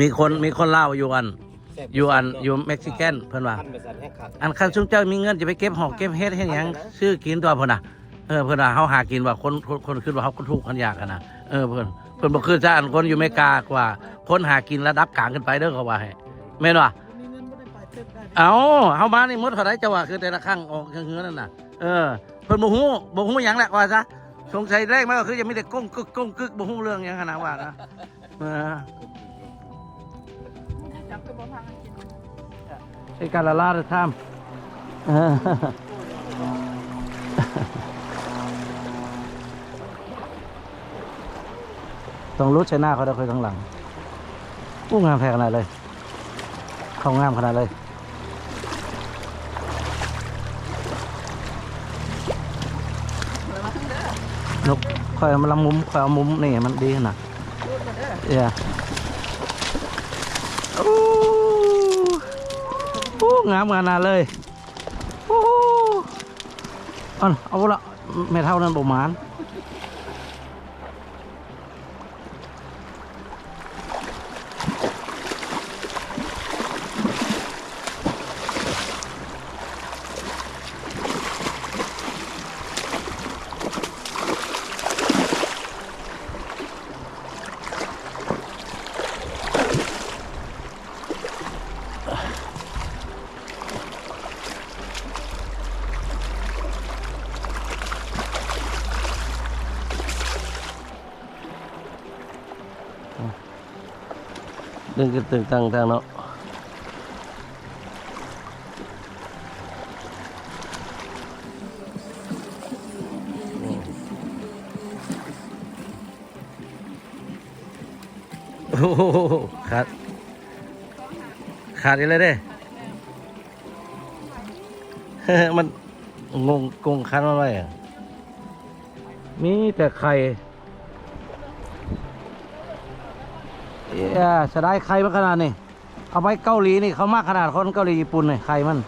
มีคนมีคนเล่าวอยู่อันแซ่บอยู่อันอยู่เม็กซิกันเพิ่นว่าพันไปสั่นแห้งคักอันคันซุมเจ้ามีเงินจะไปเก็บหอกเก็บเฮ็ดเฮ็ดหยังซื้อกินตัวเพิ่นน่ะเออเพิ่นว่าเฮาหากินว่าคนคนคนคิดว่าเฮาคนทุกข์คนยากกันน่ะเออเพิ่นเพิ่นบ่คือจ้าอันคนอยู่อเมริกากว่า คนหากินระดับกลางขึ้นไปเด้อเขาว่าให้แม่นว่ามีเงินไม่ได้ไปเติมได้เอาเฮามานี่หมดเท่าไหร่จะว่าคือแต่ละครั้งออกเฮือนั่นน่ะเออเพิ่นบ่ฮู้บ่ฮู้หยังแหละว่าซะสงสัยแรกมาก็คือยังมีแต่ก้งกึกก้งกึกบ่ฮู้เรื่องหยังขนาดว่านะเออ ใช้การละลาดท่ามเออต้องรุดใช้หน้าเขาได้ค่อยข้างหลังอู้งามแพงขนาดเลย เขางามขนาดเลยนกคอยเอามาลำมุมคอยเอามุมนี่มันดีขนาดเด้อเอ้ยโอ้โอ้ งามขนาดเลยโอ้เอันเอาละไม่เท่านั้นประมาณ ดึงกันตึงตังทางเนาะโอ้โหขาด ขาดอีกเลยเด้ มันงงกงคันมาไว้อะมีแต่ไข่ เอ้ยจะได้ไข่มาขนาดนี้เอาไปเกาหลีนี่เขามากขนาดคนเกาหลีญี่ปุ่นเลยไข่มัน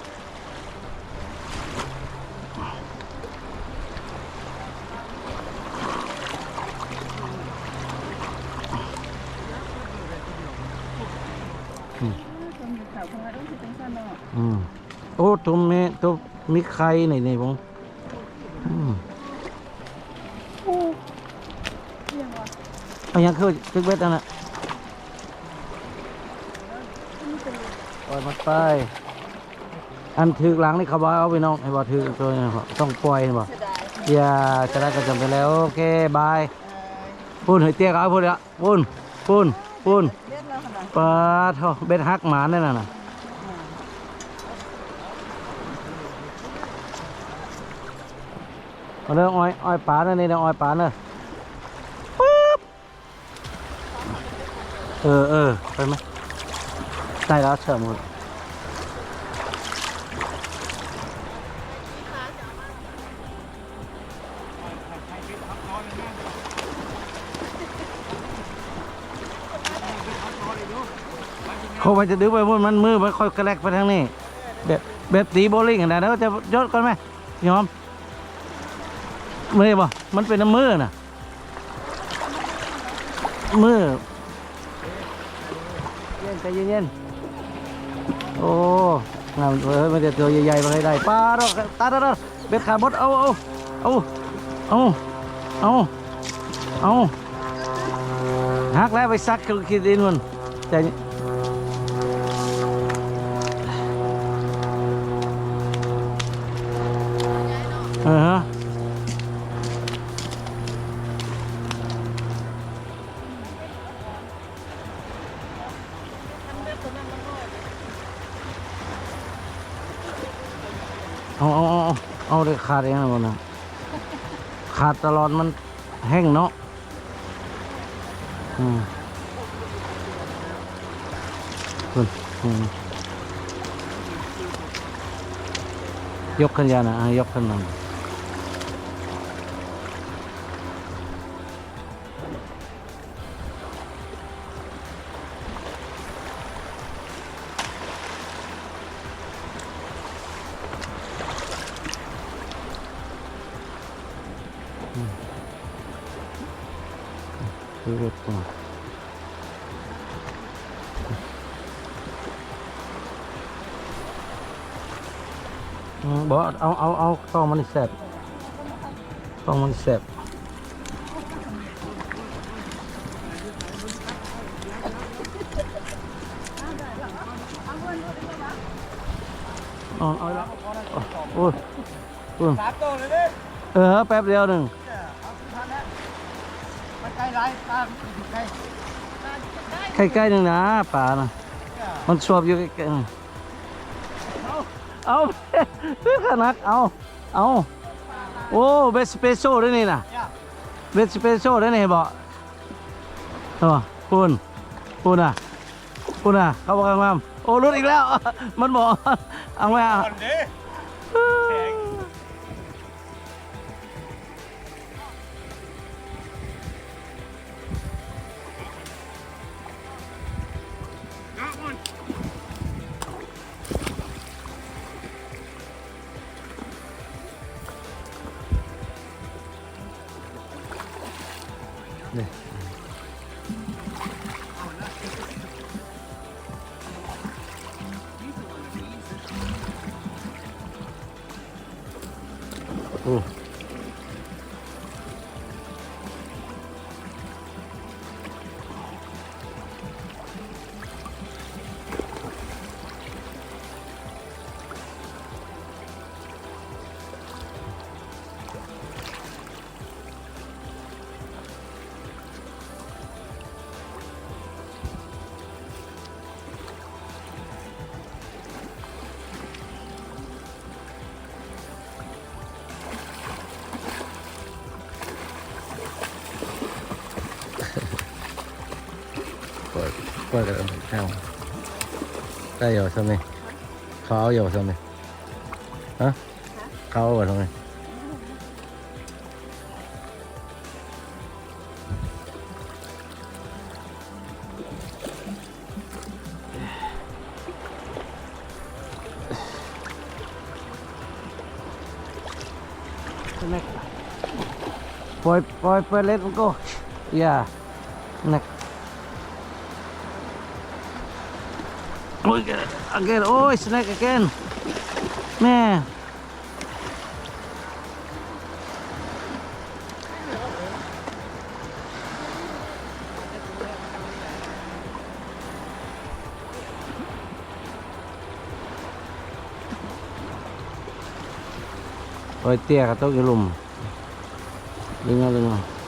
คนอยู่แถวคนละต้องคิดเป็นสั้นเนาะอืมโอ้ตัวเมตัวมีไข่นี่นี่ผมอืมเรียงวะเอายังคือตึกเบ็ดอันน่ะ ปล่อยมันไป อันถือหลังนี่เขาบอกเอาไปน้องไอ้บอกถือตัวนี้นะครับต้องปล่อยบอกเสียดายอย่าจะได้กันจำไปแล้วโอเคบายปูนเฮ้ยเตี้ยก็เอาพูดละปูนปูนปูนเล็ดแล้วขนาดปลาเท่าเบ็ดฮักหมาเนี่ยน่ะนะเอาเด้ออ้อยอ้อยปลาเนี่ยนี่เด้ออ้อยปลาเนี่ยปึ๊บเออเออไปไหม ได้แล้วเชื่อหมดเขาไปจะดึงไปพุ่นมันมือมันค่อยกระแลกไปทางนี้ แบบแบบตีโบลิ่งนะแล้วจะยศก่อนไหมยอมมือบ่มันเป็นน้ำมือน่ะ มือเย็นใจเย็นๆ โอ้งามเอ้ยมันจะตัวใหญ่ๆมาให้ได้ปลาดอกตาดอกเบ็ดขาดบดเอาเอาเอาเอาเอาเอาหักแล้วไปซักคือคิดดินมันใจเย็นเออฮะ เอาเอาเอาเอาเอาเลยขาดเองนะมันนะขาดตลอดมันแห้งเนาะอืมคุณอืมยกขึ้นยานะอะยกขึ้นมา มันแสบต้องมันแสบเอาเอาละโอ้ยโอ้ยสามตัวเลยดิเออแป๊บเดียวหนึ่งใกล้ไรตามใกล้ใกล้ๆหนึ่งนะป่านะมันชอบอยู่ใกล้ๆเอาเอาขนักเอา เอาโอ้เบสเปโซ่ด้วยนี่นะเนี่ยเวสเปโซ่ได้วยนบอกเออคุณคุณอะคุณอะเขาบอกงามโอ้รุดอีกแล้ว มันบอกเอาไว้อะ โมฮะเขาเอาเหรอทำไม Neck. Poi, poi, poi, let it go. Yeah. Neck. Oh, again. Oh, snake again. Man. Oh, right there, ya, atau gelum. Dengar, dengar.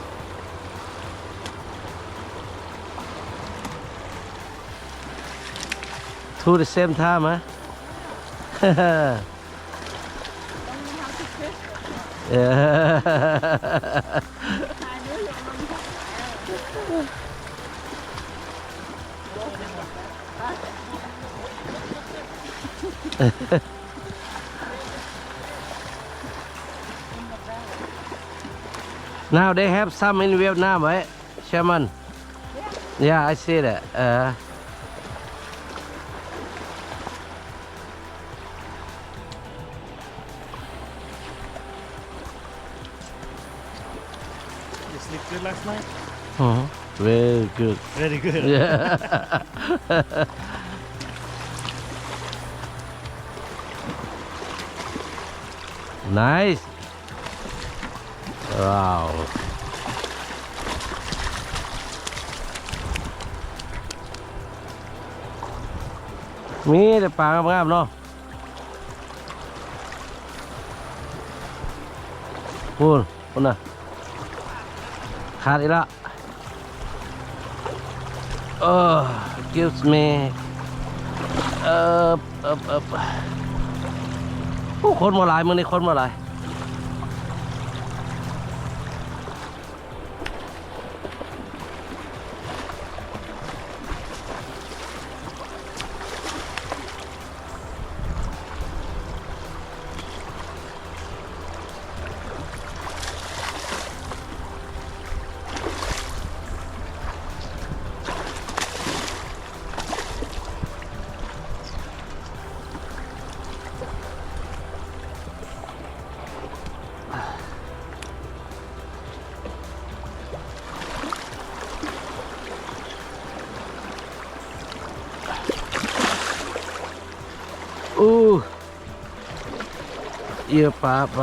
Two the same time huh? yeah. Now they have some in Vietnam, right? Shaman. Yeah, I see that. Uh, sleep good last night? uh Very good. Very good. Yeah. nice. Wow. Ừ. มีแต่ปลางา ขาดอีกแล้ว Oh, gives me เออเออเออผู้คนมาหลายมึงนี่คนมาหลาย อู้เหยื่อปลาป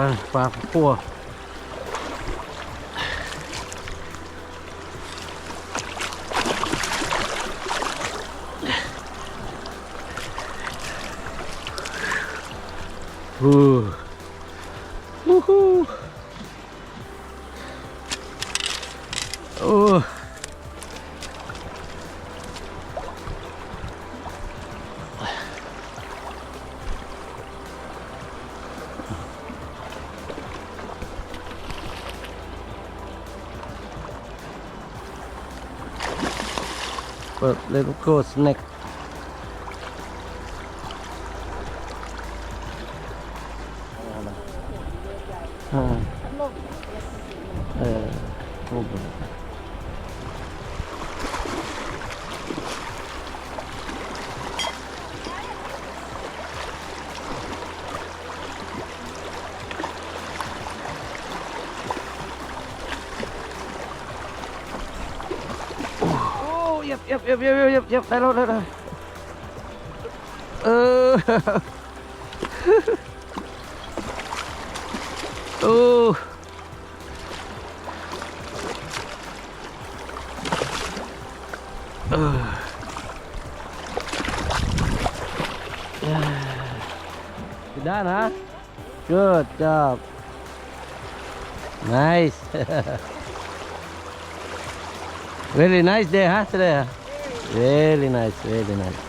but little course next เออ โอ้เออได้นะ good job nice very nice day huh today huh? very nice very nice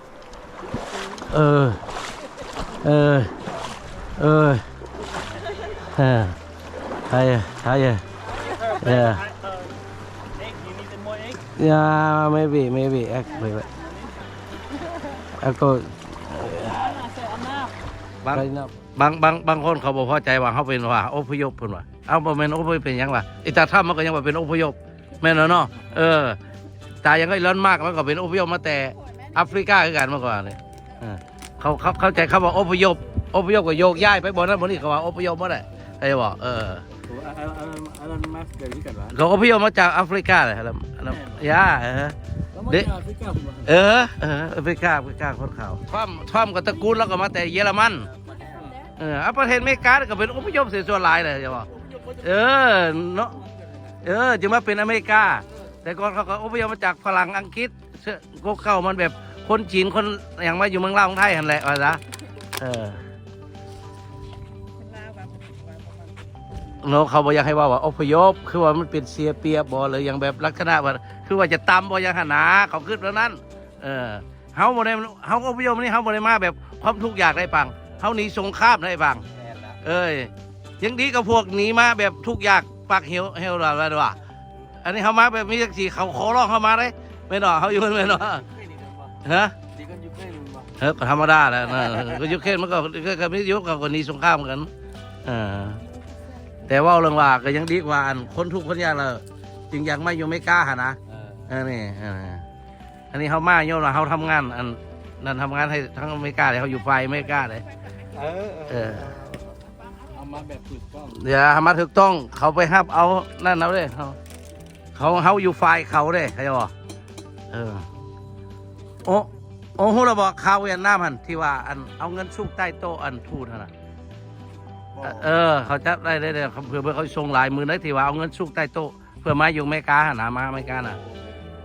Mana mah? Uh. Uh. Uh. Uh. Uh. Hiya, hiya. Yeah. Egg, you need more egg? Yeah, maybe, maybe. Actually, Aku บางบางบางบางคนเขาบอกพอใจว่าเขาเป็นว่าอพยพเพิ่นว่าเอาบ่แม่นอพยพเป็นหยังล่ะไอ้ตาถ้ำมันก็ยังว่าเป็นอพยพแม่นเนาะเออตายังก็อีลอนมากมันก็เป็นอพยพมาแต่แอฟริกาคือกันเมื่อก่อนนี่ เออเขาเขาเข้าใจคำว่าอพยพอพยพก็โยกย้ายไปบ่นั้นบ่นี้เขาว่าอพยพบ่ได้ใครบอกเออ I, I, I, I don't know if you can run. เขาอพยพมาจากแอฟริกาเลยครับแล้วย่าเออ Kamu Dek. di Afrika bukan? เออเออแอฟริกาแอฟริกาคนขาวท่อมท่อมกับตระกูลแล้วก็มาแต่เยอรมันเออเอาประเทศอเมริกาก็เป็นอพยพเสียส่วนหลายเลยใช่ป่ะเออเนาะเออจึงมาเป็นอเมริกา แต่ก่อนเขาก็อพยพมาจากฝรั่งอังกฤษเชื่อก็เข้ามันแบบ คนจีนคนอย่างมาอยู่เมืองลาวของไทยหันแหละว่าซะเออเนาะเขาบอกอยากให้ว่าว่าอพยพ คือว่ามันเป็นเสียเปรียบบ่เลยอย่างแบบลักษณะว่าคือว่าจะตำบ่อยังหนนาเขาขึ้นแล้วนั้น เออเฮาบ่ได้เฮาอพยพนี่เฮาบ่ได้มาแบบความทุกข์ยากได้ปังเฮาหนีสงครามได้ปังเอ้ยยังดีกับพวกหนีมาแบบทุกอยากปักเหี่ยวเหี่ยวอะไรวะอันนี้เขามาแบบมีจักสีเขาขอร้องเขามาเลยไม่หนอเขาอยู่ไม่หนอ ฮะ Di kan Ukraine bukan? เออก็ธรรมดาแหล้วนะก็ยุคเคนมันก็ก็ก็ไม่ยุคกับคนหนี้สงครามกันเออแต่ว่าเรื่องว่าก็ยังดีกว่าอันคนทุกข์คนยากเลยจึงยังไม่อยู่ไม่กล้าหานะเออนี่เอออันนี้เขามาโยนว่าเขาทำงานอันนั่นทำงานให้ทั้งอเมริกาเลยเขาอยู่ไฟอเมริกาเลยเออเออเอามาแบบถูกต้องเดี๋ยวมาถูกต้องเขาไปห้ามเอานั่นเอาเลยเขาเขาเขาอยู่ฝ่ายเขาเลยเขาจะบอกเออ โอ้โอ้โหเราบอกข่าวเวียดนามหันที่ว่าอันเอาเงินซุกใต้โต๊ะอันทูตหั่นน่ะเออ เขาจะได้ได้ได้เขาเพื่อเพื่อเขาส่งหลายมือนะที่ว่าเอาเงินซุกใต้โต๊ะเพื่อมาอยู่อเมริกาหันนะมาอเมริกาน่ะ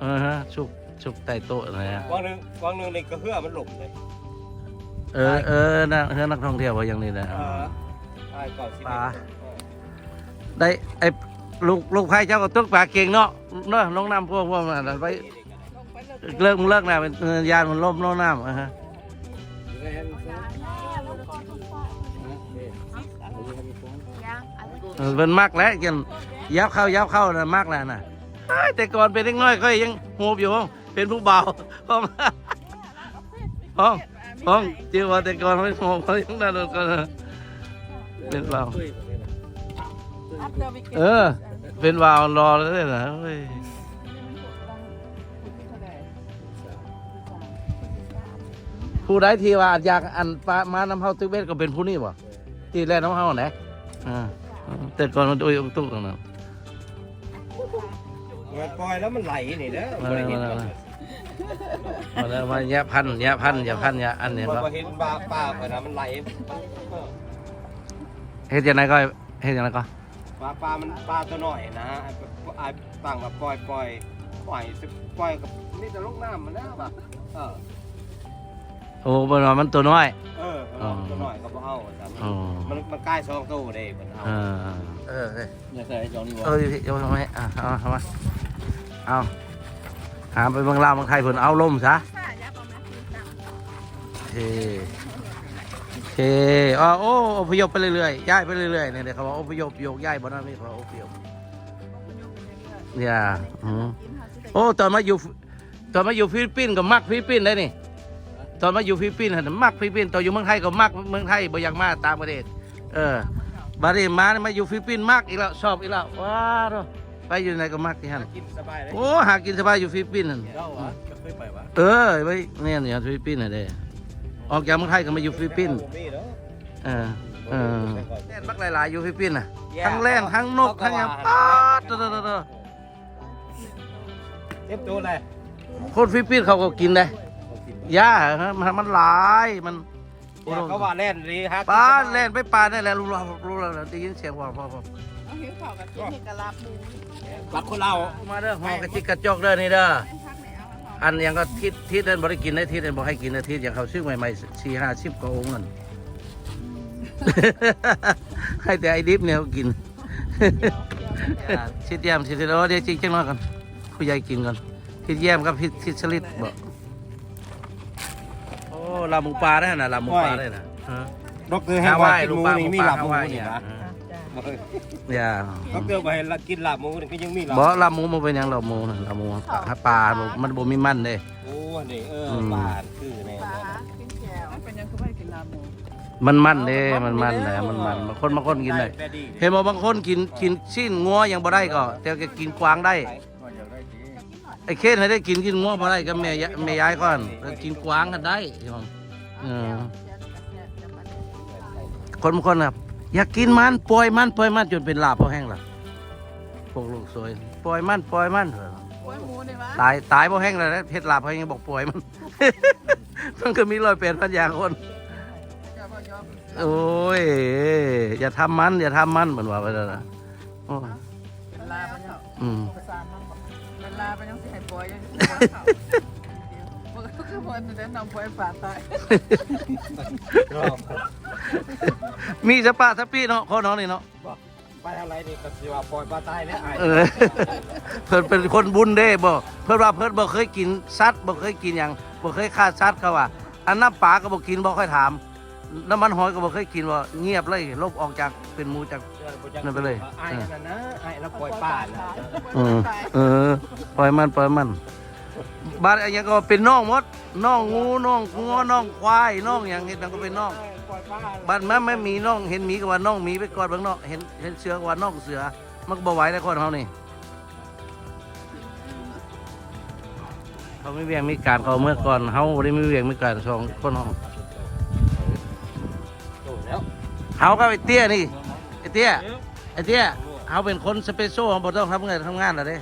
เออฮะซุกซุกใต้โต๊ะนะฮะวางหนึ่งวางหนึ่งในกระเพื่อมันหลบเลยเออเออนะเออนักท่องเที่ยวว่าอย่างนี้นะเออใช่ก่อนสิบปลาได้ไอ้ลูกลูกไผ่เจ้าก็ตึกปลาเก่งเนาะเนาะลงน้ำพวกพวกนั้นไป เลิกมึงเลิกนะเป็นเออยานมันล่มลงน้ำอะฮะเออเป็นมากแล้วยันยับเข้ายับเข้านะมากแล้วนะเอ้ยแต่ก่อนเป็นเล็กน้อยก็ยังหูบอยู่ห้องเป็นผู้เบาห้องห้องห้องจริงว่าแต่ก่อนไม่หูเขายังนั่นก็เป็นวาว After we get เออ เป็นวาวรอเลยนะ ผู้ใดที่ว่าอยากอันปลามานำเฮาตึกเบ็ดก็เป็นผู้นี้บ่ที่แล่นน้ำเฮาไหนอ่าแต่ก่อนมันโอ้ยตุกตรงนั้นมันปล่อยแล้วมันไหลนี่เด้อมาบ่แล้ได้วเห็นมาหรแล้อกวมาแล้วมาแยะพันแยะพันแยะพันแยะอันเนี่ยบ่ก็บ่เห็นปลาปลาไปนะมันไหลเฮ็ดยังไงก็เฮ็ดยังไงก็ปลาปลามันปลาตัวน้อยนะฮะไอ้ไอ้ตั้งกับปล่อยปล่อยปล่อยสิปล่อยกับนี่จะลงน้ำมันแล้วแบบเออ โอ้บ่ว่ามันตัวน้อย เออมันตัวน้อยก็บ่เอาแต่อ๋อ มันมันใกล้สองตัวเด้มันเอาเออเออเอออย่าใส่จองนี่เออพี่โยนทำไมอะเอาเอามาเอาหาไปเมืองลาวเมืองไทยเพิ่นเอาล่มซะค่ะยับเอามาคืนจังโอเคโอเคอ๋อโอ้อพยพไปเรื่อยๆย้ายไปเรื่อยๆเนี่ยเดี๋ยวเขาบอกอพยพโยกย้ายบ่นั่นนี่เขาอพยพเนี่ยอืมโอ้ตอนมาอยู่ตอนมาอยู่ฟิลิปปินส์ก็มักฟิลิปปินส์ได้นี่ ตอนมาอยู่ฟิลิปปินส์หั่นมักฟิลิปปินส์ตอนอยู่เมืองไทยก็มักเมืองไทยบ่อยากมาต่างประเทศเออบาดนี้มามาอยู่ฟิลิปปินส์มักอีกแล้วชอบอีกแล้วว้าวไปอยู่ไหนก็มักที่หั่นกินสบายเลยโอ้หากินสบายอยู่ฟิลิปปินส์นั่นเจ้าอะก็เคยไปวะเออไว้เนี่ยเนี่ยฟิลิปปินส์น่ะเด้ออกจากเมืองไทยก็มาอยู่ฟิลิปปินส์เออเออแล่นบักหลายๆอยู่ฟิลิปปินส์น่ะทั้งแล่นทั้งนกทั้งหยังป๊าดเด้อๆเต็มตัวเลยๆคนฟิลิปปินส์เขาก็กินได้ ย่าฮะมันมันหลาย มันเขาว่าแล่นดีฮะปลาแล่นไปปลาได้แหละรู้แล้วรู้แล้วได้ยินเสียงว่าพ่อพ่อเอาหิวข้าวกับกินให้กะลาปูบักคนเรามาเด้อหอกระจิกกระจอกเด้อนี่เด้อเป็นพักไหนเอามาพออันยังก็ทิศทิศนั้นบ่ได้กินได้ทิศนั้นบ่ให้กินได้ทิศอย่างเขาซื้อใหม่ๆสี่ห้าสิบกว่าองค์นั่นให้แต่ไอ้ดิบเนี่ยเขากินชิดแย้มชิดเดี๋ยวเดี๋ยวจริงจังน้อยกันผู้ใหญ่กินก่อนทิศแย้มกับทิศทิศสลิดบ่โอ้ ลาบหมูปลาได้น่ะลาบหมูปลาได้น่ะฮะดอกเตอร์ให้ว่ากินหมูนี่มีหลับหมูฮาวายนี่เนี่ยนะอย่าดอกเตอร์ไปให้กินหลับหมูนี่ก็ยังมีหลับบ่ลาบหมูมันเป็นหยังลาบหมูน่ะลาบหมูหาปลามันบ่มีมันเด้โอ้นี่เออปานคือแน่ปลากินแก้วเป็นยังคือไม่กินลาบูมันมันเด้มันมันแหละมันมันบางคนบางคนกินได้เห็นบอกบางคนกินกินชิ้นงัวยังบ่ได้ก็แต่ก็กินกวางได้ ไอ้เคนให้ได้กินกินงัวบ่ได้ก็แม่ยะแม่ยายก่อนก็กินกวางกันได้ใช่ไหมเออคนบางคนครับอยากกินมันปล่อยมันปล่อยมันจนเป็นลาบพอแห้งล่ะพวกลูกสวยปล่อยมันปล่อยมันเถอะโอ้ยหมูนี่วะตายตายพอแห้งแล้วนะเพชรลาบพอแห้งบอกปล่อยมัน มันก็มีรอยเป็นพันอย่างคนอย่าบอกยอมโอ้ยอย่าทำมัน อย่าทำมันเหมือนว่าไปแล้วนะโอ้ยเป็นลาไปยังอืม ให้ปล่อยยังสิปล่อยเขามันก็คือคนเดินนำปล่อยป่าตายมีสปาสปีเนาะคนน้องนี่เนาะไปอะไรนี่ก็สิว่าปล่อยปลาตายแล้วไอ้เออเพิ่นเป็นคนบุญเด้บ่เพิ่นว่าเพิ่นบ่เคยกินสัตว์บ่เคยกินหยังบ่เคยฆ่าสัตว์เขาว่าอันน้ำปลาก็บ่กินบ่ค่อยถามน้ำมันหอยก็บ่เคยกินว่าเงียบเลยลบออกจากเป็นหมูจากนั่นไปเลยไอ้นั่นนะไอ้แล้วปล่อยปลานะเออเออปล่อยมันปล่อยมัน บ้านอะไรยังก็เป็นน้องหมดน้องงูน้องงัวน้องควายน้องอย่างเห็นนั่นก็เป็นน้องบ้านแม่ไม่มีน้องเห็นหมีก็ว่าน้องหมีไปก่อนเบางน้องเห็นเห็นเสือก็ว่าน้องเสือ มันก็บ่ไหวแล้วคนเขานี่เขาไม่เวียงไมีการเขาเมื่อก่อนเขาได้ไมีเวียงไมีการสองคนเขาโตแล้วเขาก็ไอ้เตี้ยนี่ไอเตี้ยไอเตี้ยเขาเป็นคนสเปเชียลเขาบ่ต้องทำงานทำงานอะไร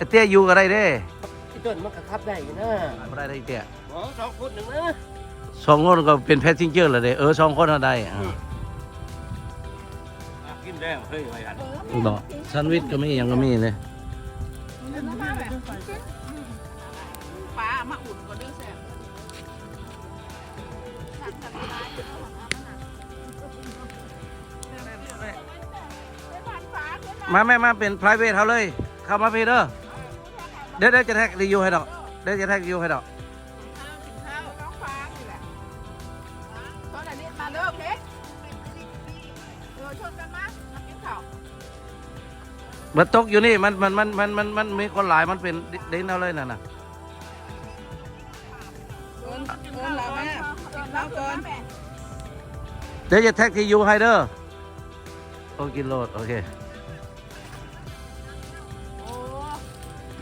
เด้ไอ้เตี้ยอยู่กับอะไรเด้ที่ต้นมันก็ขับได้อยู่นะบ่ได้ได้ไอ้เตี้ยอ๋อสองฟุตหนึ่งนะสองคนก็เป็นแพทซิงเจอร์เลยเด้เออสองคนเอาได้อะกินแล้วเฮ้ยไอ้อันดอกแซนด์วิชก็มีหยังก็มีเลยปลามาอุ่นก็เด้อแซ่บมาแม่มาเป็น private เขาเลย เข้ามาพี่เด้อ เดี๋ยวเดี๋ยวจะแท็กรีวิวให้ดอกเดี๋ยวจะแท็กรีวิวให้ดอกข้าวน้องฟ้านี่แหละตอนนี้มาเลิกเล็กเออชวนกันมามากินข้าวมันตกอยู่นี่มันมันมันมันมันมันมีคนหลายมันเป็นเด่นเอาเลยน่ะนะเอินเอินเราแม่กินข้าวก่อนเดี๋ยวจะแท็กที่ยูให้เด้อโอกินโลดโอเค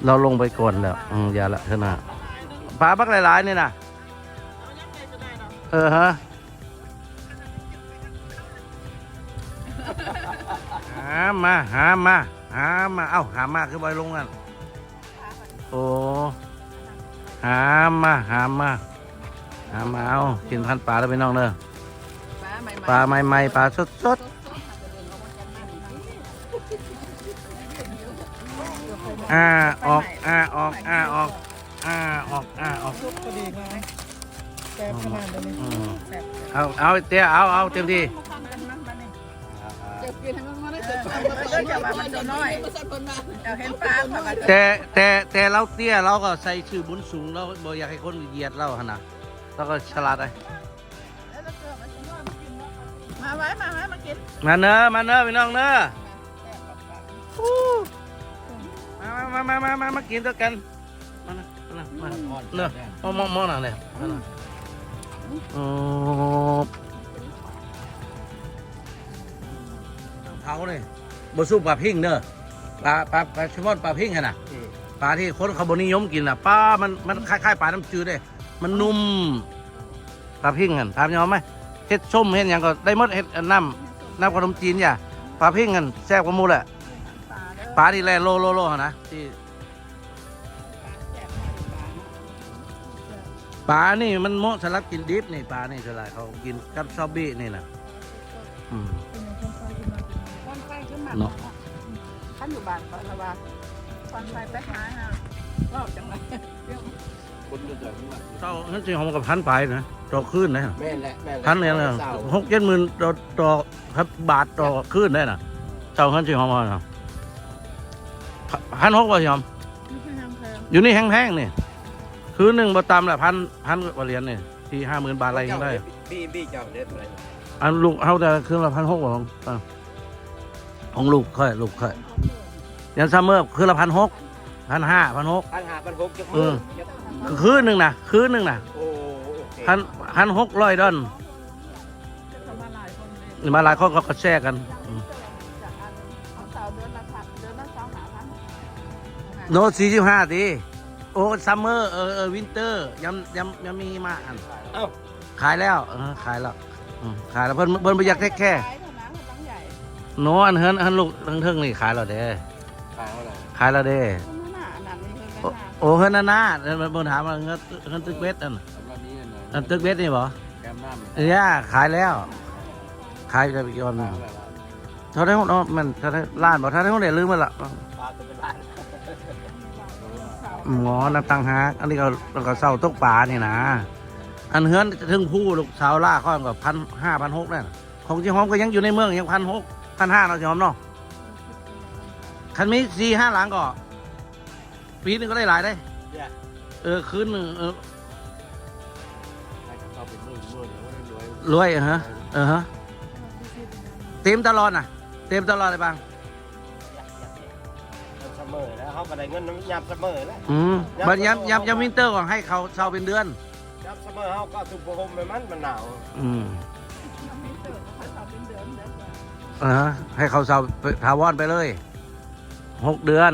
เราลงไปก่อนแล้วอืมอย่าละเถอะนะปลาบักหลายๆนี่นะเออฮะหามาหามาหามาเอ้าหามาคือใบลงกันโอ้หามาหามาหามาเอากินพันปลาแล้วไปน้องเด้อปลาใหม่ๆปลาใหม่ๆปลาสดๆ อ่าออกอ่าออกอ่าออกอ่าออกอ่าออกลูกก็ดีนะแซ่บขนาดนี้อืมแซ่บเอาเอาเตี้ยเอาเอาเต็มที่เจะกินให้มันมาได้เสร็จเดี๋ยวว่ามันตัวน้อยเดี๋ยวเห็นปลาเขาก็จะแต่แต่แต่เราเตี้ยเราก็ใส่ชื่อบุญสูงเราบ่อยากให้คนเหยียดเราขนาดเราก็ฉลาดไอ้มาไว้มาไว้มากินมาเนอะมาเนอะพี่น้องเนอะอู้ มามามามามามากินด้วยกันมานะมานะมาเนอะมองมองมองหน่อยเลยมานะโอ้เขาเลยบสู้ปลาพิงเนอะปลาปลาปลาชิมอนปลาพิงอะนะอืมปลาที่คนเขาบนิยมกินอะปลามันมันคล้ายๆปลาน้ำจืดเลยมันนุ่มปลาพิงกันถามยอมไหมเฮ็ดส้มเฮ็ดหยังก็ได้หมดเฮ็ดอันน้ำน้ำขนมจีนอย่าปลาพิงกันแซ่บกว่าหมูแหละ ปลาเด้อปลาที่แลโลโลโลหั่นนะที่ปลานี่มันเหมาะสำหรับกินดิบนี่ปลานี่สลายเขากินกับซอบบี้นี่นะอืมควันไฟขึ้นมาเนาะท่านอยู่บ้านก่อนละว่าควันไฟไปหาฮะรอบจังเลยเดี๋ยวคนจะเดินมาเจ้านั่นสิหอมกับพันไปนะต่อคืนนะแม่นแหละแม่นแหละพันเนี่ยนะศร้าหกเจ็ดหมื่นต่อต่อครับบาทต่อคืนได้นะเจ้าขันสิหอมเอานะ พันหกว่าสิหอมไม่ใช่ทางแพงอยู่นี่แห้งๆนี่คืนหนึ่งบ่ตามแหละพันพันกว่าเหรียญนี่ที่ห้าหมื่นบาทอะไรยังได้ บี้บี้เจ้าเด็ดอะไรอันลูกเอาแต่คืนละพันหกของอะของลูกค่อยลูกค่อยยันซัมเมอร์คืนละพันหกพันห้าพันหกพันหาพันหกจักเอมือคืนหนึ่งนะคืนหนึ่งนะโอ้โอเคพันพันหกร้อยดอลจะทำมาหลายคนเลยมาหลายคนก็กระแชกกัน โน้ตสี่สิบห้าทีโอ้ซัมเมอร์เออเออวินเตอร์ยังยังยังมีมาอันเอ้าขายแล้วเออขายแล้วอืมขายแล้วเพิ่นเพิ่นไปอยากแค่แค่ขายเท่านั้นหลังใหญ่โน้อันเฮินอันลูกทั้งเทิงนี่ขายแล้วเด้ขายเท่าไหร่ขายแล้วเด้คนนั้นน่ะอันนั้นนี่คือโอ้กันโอ้เฮินอันน่าเดี๋ยวมันถามว่าเงินเงินตึกเบสอันน่ะสำหรับนี้เนยอันตึกเบสนี่บ่แกมน้ำเอ้ยขายแล้ว ขายจะไปก่อนปลาอะไรวะเท่าไหร่เนาะมันเท่าไหร่ล้านบ่เท่าไหร่เดี๋ยวลืมไปละ ปลาตัวเป็นล้าน หมอนับตังหากอันนี้ก็เราก็เศร้าตกปลานี่นะ อันเฮือนถึงผู้ลูกสาวล่าข้อนกับพันห้าพันหกนั่นของจีหอมก็ยังอยู่ในเมืองยังพันหกพันห้าเนาะจีหอมเนาะคันมีสี่ห้าหลังก็ปีหนึงก็ได้หลายได้เนี่ยเออคืนหนึ่งเออให้เขาเป็นมือมือเดี๋ยวว่าได้รวยรวยอะฮะเออฮะเต็มตลอดน่ะ เต็มตลอดเลยบาง ก็ได้เงินน้ำยำเสมอแล้วอืมบัดย้ำย้ำย้ำวินเตอร์ก่อนให้เขาเช่าเป็นเดือนยำเสมอเขาก็สุบโฮมไปมันมันหนาวอืมมีเติร์เขาทำเป็นเดือนเดือนละเออให้เขาเช่าไปทาวอนไปเลยหกเดือน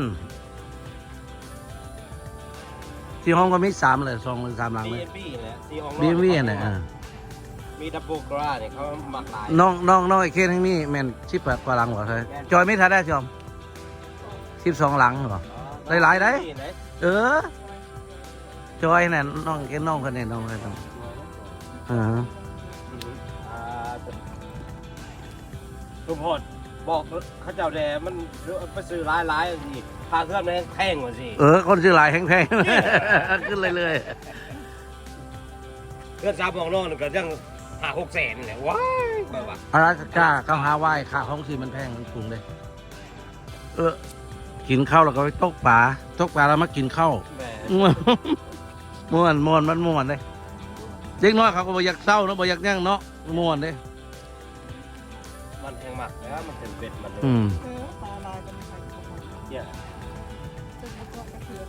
ที่ห้องก็มีสามเลยสองหรือสามหลังบีเลยเอ็นบีเนี่ยซีอองบีวีเนี่ยเออมีดับเบิลกราเนี่ยเขาหมักหลายน้องน้องน้องไอ้เคนทั้งนี้แมนชิบแปดกว่าหลังเหรอเธอจอยไม่ทันได้จอมสิบสองหลังเหรอ หลายๆได้นี่ไหนเออ จอยน่ะน้องเคนน้องคนนี้น้องคนนี้เอออ่าทุกคนบอกเขาเจ้าแดมันไปซื้อร้ายร้ายสิพาเครื่องแม่งแพงกว่าสิเออ คนชื่อหลายแพงๆขึ้นเลยเลยเครื่องซาบองนอกนี่ก็ยังหาหกแสนนี่แหละว้ายแบบว่าๆอาราสก้าเขาหาไหว้ค่าห้องสีมันแพงมันสูงเลย เออ กินข้าวแล้วก็ไปตกปลาตกปลาแล้วมากินข้าวแหมม่วนม่วนมันม่วนเลยเด็กน้อยเขาก็บ่อยากเศร้าเนาะบ่อยากยั่งเนาะม่วนเลยมันแพงมากแล้วมันเป็นเป็ดมันเลยอืมเออปลาลายก็ไม่ใช่ของมันเนี่ยซึ่งมันก็กระเทือน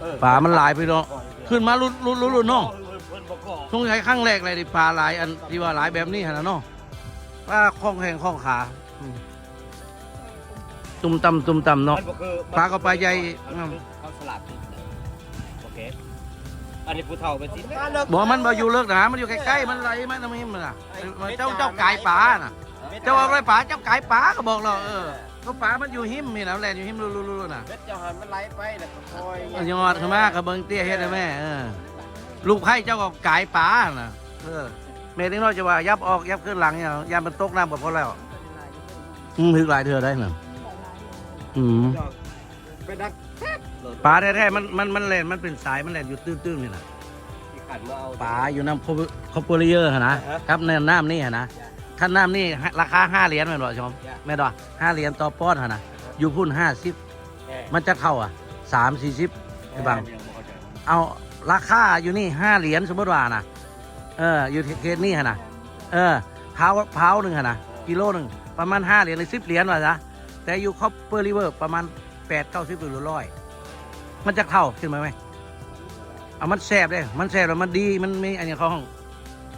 เออปลามันหลายไปเนาะขึ้นมาลุดลุดลุดลุดน้องเพิ่นประกอบสงสัยครั้งแรกเลยดิปลาหลายอันที่ว่าหลายแบบนี้ฮะนะเนาะปลาคล้องแข้งคล้องขาอืม ตุ่มตำตุ่มตำเนาะ มันก็คือปลาก็ปลาใหญ่ เขาสลับโอเคอันนี้ผู้เฒ่าเป็นสิบอกว่ามันบ่อยู่เลิกนะมันอยู่ใกล้ๆ มันไหลมันทำไมมันอะเจ้าเจ้าไก่ป่าน่ะ เจ้าเอาอะไรป่าเจ้าไก่ป่าก็บอกเราเออ ก็ป่ามันอยู่หิมนี่นะแลนอยู่หิมลุๆๆน่ะเม็ดเจ้าหันมันไหลไปแล้วก็คอยเอายอดขึ้นมากับเบิงเตี้ยเฮ็ดให้แม่เออลูกไผ่เจ้าก็ไก่ป่าน่ะ เออแม่ถึงเราจะว่ายับออกยับขึ้นหลังเนี่ยยามมันตกน้ำก็พอแล้วอืมถึงหลายเถื่อได้น่ะ อืมไปดักแทบป่าแท้ๆมันมันมันแล่นมันเป็นสายมันแล่นอยู่ตื้นๆนี่น่ะที่ขันมาเอาป่าอยู่น้ำคอปเปอร์เยอร์นะอ่าฮะครับในน้ำนี่นะท่านน้ำนี่ราคาห้าเหรียญแม่นบ่ชมแม่นบ่ห้าเหรียญต่อป้อนหั่นนะอยู่พุ่นห้าสิบแหม่มันจะเท่าอะสามสี่สิบไอ้บังเอาราคาอยู่นี่ห้าเหรียญสมมติว่านะเอออยู่เขตนี่ฮะนะเออเผาเผาหนึ่งฮะนะกิโลหนึ่งประมาณห้าเหรียญหรือสิบเหรียญว่าจ้ะ แต่อยู่คอปเปอร์ริเวอร์ประมาณแปดเก้าสิบหรือร้อยมันจะเท่าขึ้นมาไหมเอามันแสบเลยมันแสบแล้วมันดีมันมีอันนี้เขาห้อง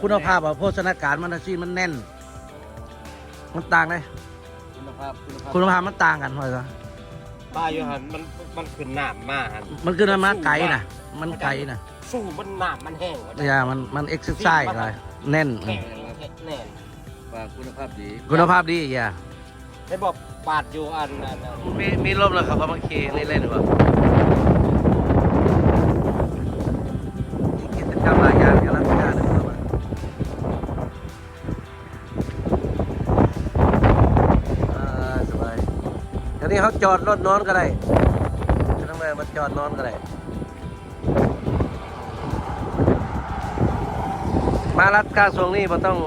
คุณภาพอะโภชนาการมันซีมันแน่น มันต่างเลยคุณภาพคุณภาพคุณภาพมันต่างกันว่าจ้ะปลาอยู่หันมันมันขึ้นน้ำมาหันมันคือมันไก่นะมันไก่นะสู้มันน้ำมันแห้งอย่ามันมันเอ็กซ์ไซส์อะไรแน่นแห้งแน่นปลาคุณภาพดี คุณภาพดีอย่าได้บอก ปาดอยู่อันอันอันมีมีลมแล้วครับเพราะมันเคเล่นๆหรือเปล่ามีกิจกรรมหลายอย่างอย่างละอย่างหนึงครับอ่าสบายทีนี้เขาจอดรถนอนก็ได้ทั้งแม่มาจอดนอนก็ได้ มารัดกาสวงนี่มันต้อง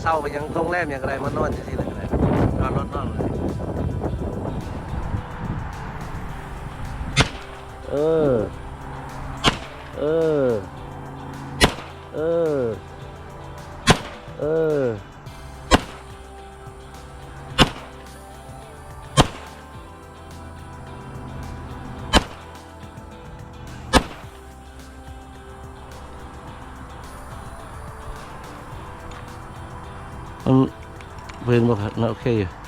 เศร้าไปยังโรงแรมอย่างไรมานอนที่นี่ได้ เออ เออ เออ เอออืมเพลงบอกโอเคอยู่